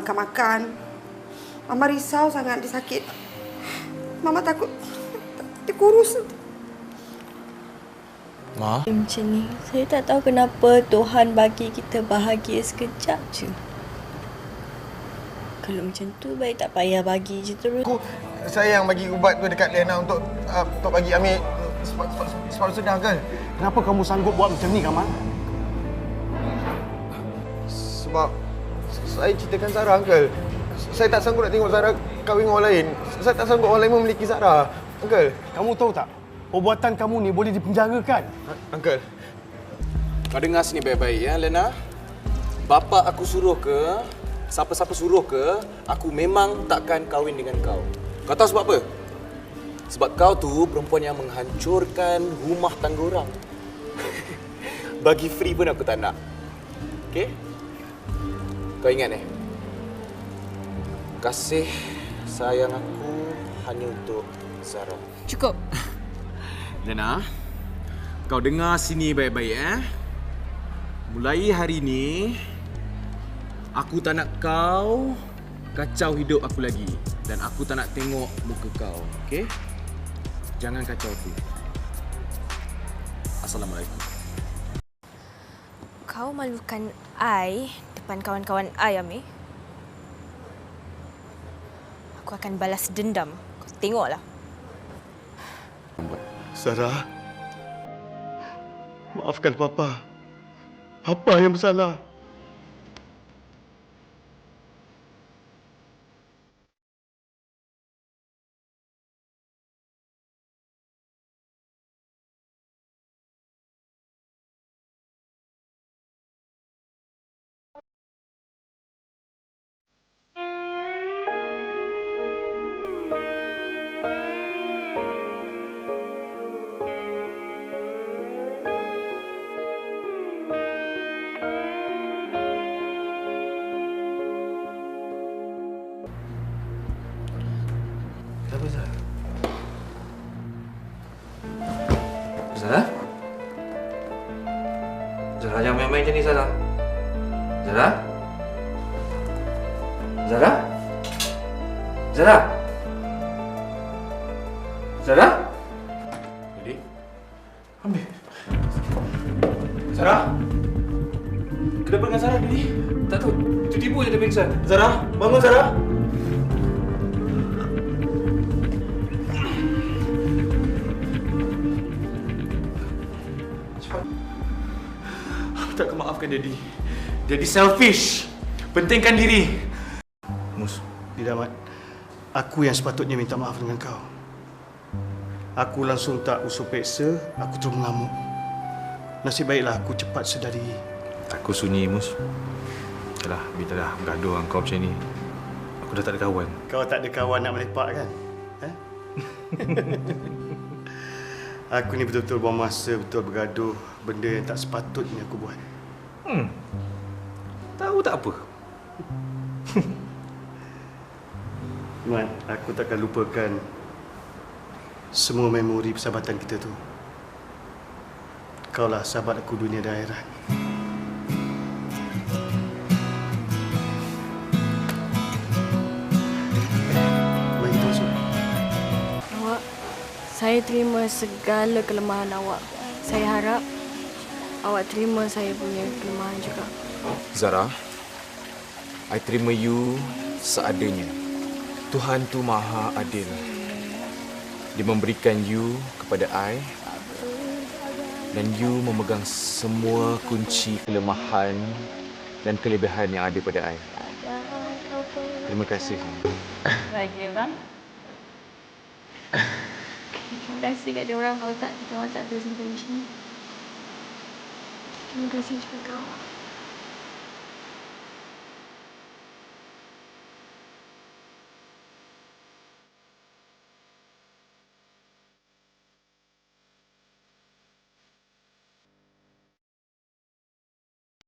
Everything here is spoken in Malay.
makan-makan. Mama risau sangat dia sakit. Mama takut dia kurus. Ma, Macam ni, saya tak tahu kenapa Tuhan bagi kita bahagia sekejap je. Kalau macam tu, baik tak payah bagi je terus. Aku sayang bagi ubat tu dekat Lena untuk uh, untuk bagi ambil sebab sedar kan. Kenapa kamu sanggup buat macam ni, Kamal? Sebab saya ceritakan Zara uncle. Saya tak sanggup nak tengok Zara kahwin dengan orang lain. Saya tak sanggup orang lain memiliki Zara. Uncle, Kamu tahu tak? Perbuatan kamu ni boleh dipenjarakan. uncle. kau dengar sini baik-baik ya, Lena. Bapa aku suruh ke, siapa-siapa suruh ke, aku memang takkan kahwin dengan kau. Kau tahu sebab apa? Sebab kau tu perempuan yang menghancurkan rumah tangga orang. Bagi free pun aku tak nak. Okey? Kau ingat eh? Kasih sayang aku hanya untuk Zara. Cukup. Lena, kau dengar sini baik-baik eh. Mulai hari ini, aku tak nak kau kacau hidup aku lagi. Dan aku tak nak tengok muka kau, okey? Jangan kacau aku. Assalamualaikum. Kau malukan I depan kawan-kawan I, Amir. Aku akan balas dendam. Kau tengoklah. Sarah. Maafkan Papa. Papa yang bersalah. Zara? Zara jangan main-main macam ni Zara. Zara? Zara? Zara? Zara? Jadi, Ambil. Zara? Kenapa dengan Zara tadi? Tak tahu. Tiba-tiba je dia pingsan. Zara, bangun Zara. Takkan maafkan Daddy. Daddy selfish. Pentingkan diri. Mus, tidak Mat. Aku yang sepatutnya minta maaf dengan kau. Aku langsung tak usul peksa, aku terus mengamuk. Nasib baiklah aku cepat sedari. Aku sunyi, Mus. Yalah, bila dah bergaduh dengan kau macam ni, aku dah tak ada kawan. Kau tak ada kawan nak melepak kan? Eh? aku ni betul-betul buang masa, betul bergaduh benda yang tak sepatutnya aku buat. Hmm. Tahu tak apa? Mat, aku takkan lupakan semua memori persahabatan kita tu. Kaulah sahabat aku dunia dan akhirat. Awak, saya terima segala kelemahan awak. Saya harap awak terima saya punya kelemahan juga. Zara, I terima you seadanya. Tuhan tu maha adil. Dia memberikan you kepada I dan you memegang semua kunci kelemahan dan kelebihan yang ada pada I. Terima kasih. Baik, bang. Terima kasih kat dia orang kalau tak kita orang tak ada sampai macam ni. Terima kasih juga kau.